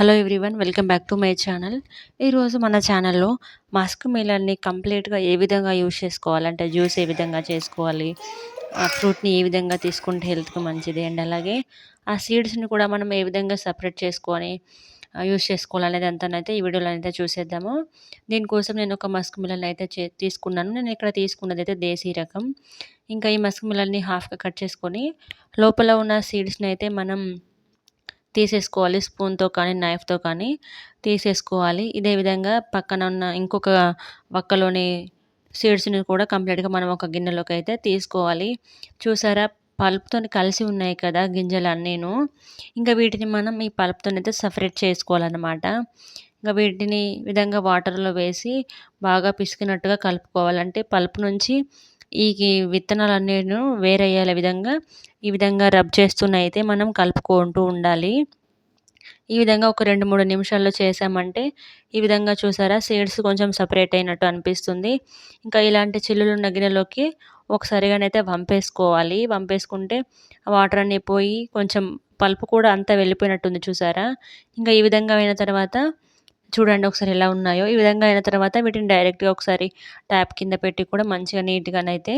Hello everyone welcome back to my channel ఈరోజు మన ఛానల్లో మస్క్ మిలన్ని కంప్లీట్గా ఏ విధంగా యూజ్ చేసుకోవాలంటే జ్యూస్ ఏ విధంగా చేసుకోవాలి ఆ ఫ్రూట్ని ఏ విధంగా తీసుకుంటే హెల్త్కి మంచిది అండ్ అలాగే ఆ సీడ్స్ని కూడా మనం ఏ విధంగా సపరేట్ చేసుకొని యూజ్ చేసుకోవాలనేది అంతానైతే ఈ వీడియోలో అయితే చూసేద్దాము. దీనికోసం నేను ఒక మస్క్ మిలన్ అయితే చే తీసుకున్నాను. నేను ఇక్కడ తీసుకున్నది అయితే దేశీ రకం. ఇంకా ఈ మస్క్ మిలన్ని హాఫ్గా కట్ చేసుకొని లోపల ఉన్న సీడ్స్ని అయితే మనం తీసేసుకోవాలి స్పూన్తో కానీ నైఫ్తో కానీ తీసేసుకోవాలి. ఇదే విధంగా పక్కన ఉన్న ఇంకొక వక్కలోని సీడ్స్ని కూడా కంప్లీట్గా మనం ఒక గిన్నెలోకి అయితే తీసుకోవాలి. చూసారా? పల్ప్తో కలిసి ఉన్నాయి కదా గింజలు అన్నీను ఇంకా వీటిని మనం ఈ పల్ప్తో అయితే సపరేట్ చేసుకోవాలన్నమాట. ఇంకా వీటిని విధంగా వాటర్లో వేసి బాగా పిసికినట్టుగా కలుపుకోవాలంటే పల్ప్ నుంచి ఈ విత్తనాలన్నీ వేరయ్యేలా విధంగా ఈ విధంగా రబ్ చేస్తున్నైతే మనం కలుపుకుంటూ ఉండాలి. ఈ విధంగా ఒక రెండు మూడు నిమిషాల్లో చేసామంటే ఈ విధంగా చూసారా? సీడ్స్ కొంచెం సపరేట్ అయినట్టు అనిపిస్తుంది. ఇంకా ఇలాంటి చిల్లులు నగినలోకి గిన్నెలోకి ఒకసారిగానైతే వంపేసుకోవాలి. వంపేసుకుంటే వాటర్ అన్నీ పోయి కొంచెం పల్పు కూడా అంతా వెళ్ళిపోయినట్టుంది చూసారా? ఇంకా ఈ విధంగా అయిన తర్వాత చూడండి ఒకసారి ఎలా ఉన్నాయో. ఈ విధంగా అయిన తర్వాత వీటిని డైరెక్ట్గా ఒకసారి ట్యాప్ కింద పెట్టి కూడా మంచిగా నీట్గానైతే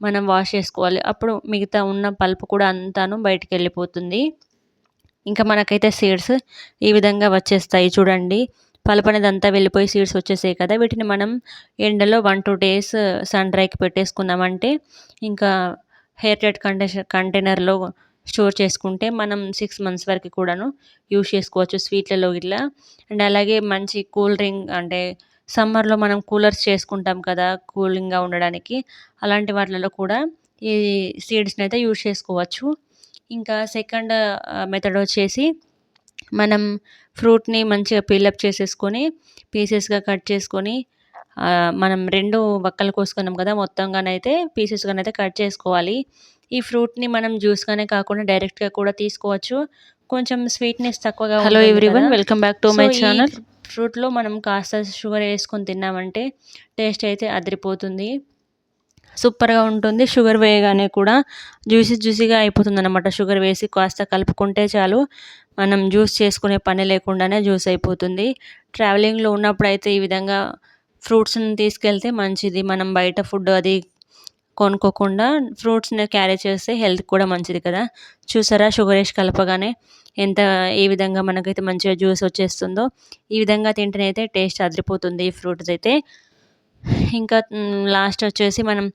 మనం వాష్ చేసుకోవాలి. అప్పుడు మిగతా ఉన్న పల్పు కూడా అంతాను బయటికి వెళ్ళిపోతుంది. ఇంకా మనకైతే సీడ్స్ ఈ విధంగా వచ్చేస్తాయి చూడండి. పలుపు అనేది అంతా వెళ్ళిపోయి సీడ్స్ వచ్చేసాయి కదా. వీటిని మనం ఎండలో వన్ టూ డేస్ సన్ డ్రైకి పెట్టేసుకున్నామంటే ఇంకా హెయిర్ టైట్ కంటే కంటైనర్లో స్టోర్ చేసుకుంటే మనం సిక్స్ మంత్స్ వరకు కూడాను యూస్ చేసుకోవచ్చు స్వీట్లలో ఇట్లా అండ్ అలాగే మంచి కూల్ డ్రింక్ అంటే సమ్మర్లో మనం కూలర్స్ చేసుకుంటాం కదా కూలింగ్గా ఉండడానికి. అలాంటి వాటిలలో కూడా ఈ సీడ్స్ని అయితే యూజ్ చేసుకోవచ్చు. ఇంకా సెకండ్ మెథడ్ వచ్చేసి మనం ఫ్రూట్ని మంచిగా పీలప్ చేసేసుకొని పీసెస్గా కట్ చేసుకొని మనం రెండు వక్కలు కోసుకున్నాం కదా మొత్తంగానైతే పీసెస్గానైతే కట్ చేసుకోవాలి. ఈ ఫ్రూట్ని మనం జ్యూస్గానే కాకుండా డైరెక్ట్గా కూడా తీసుకోవచ్చు. కొంచెం స్వీట్నెస్ తక్కువగా hello everyone welcome back to my channel ఫ్రూట్లో మనం కాస్త షుగర్ వేసుకొని తిన్నామంటే టేస్ట్ అయితే అదిరిపోతుంది. సూపర్గా ఉంటుంది. షుగర్ వేయగానే కూడా జ్యూసీ జ్యూసీగా అయిపోతుంది అనమాట షుగర్ వేసి కాస్త కలుపుకుంటే చాలు. మనం జ్యూస్ చేసుకునే పని లేకుండానే జ్యూస్ అయిపోతుంది. ట్రావెలింగ్లో ఉన్నప్పుడు అయితే ఈ విధంగా ఫ్రూట్స్ని తీసుకెళ్తే మంచిది. మనం బయట ఫుడ్ అది కొనుక్కోకుండా ఫ్రూట్స్ని క్యారీ చేస్తే హెల్త్ కూడా మంచిది కదా. చూసారా? షుగర్ వేసి కలపగానే ఎంత ఏ విధంగా మనకైతే మంచిగా జ్యూస్ వచ్చేస్తుందో ఈ విధంగా తింటేనైతే టేస్ట్ అదిరిపోతుంది ఈ ఫ్రూట్స్ అయితే. ఇంకా లాస్ట్ వచ్చేసి మనం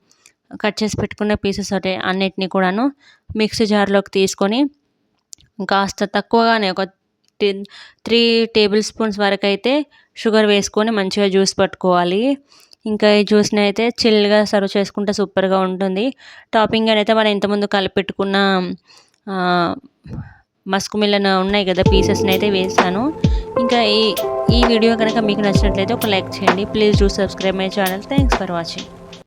కట్ చేసి పెట్టుకున్న పీసెస్ అంటే అన్నిటినీ కూడాను మిక్సీ జార్లోకి తీసుకొని కాస్త తక్కువగానే ఒక త్రీ టేబుల్ స్పూన్స్ వరకు అయితే షుగర్ వేసుకొని మంచిగా జ్యూస్ పట్టుకోవాలి. ఇంకా ఈ జ్యూస్ని అయితే చిల్గా సర్వ్ చేసుకుంటే సూపర్గా ఉంటుంది. టాపింగ్ అయితే మనం ఇంతకుముందు కలిపెట్టుకున్న మస్క్ మిల్లన్ ఉన్నాయి కదా పీసెస్ని అయితే వేసాను. ఇంకా ఈ ఈ వీడియో కనుక మీకు నచ్చినట్లయితే ఒక లైక్ చేయండి. Please do subscribe my channel. Thanks for watching.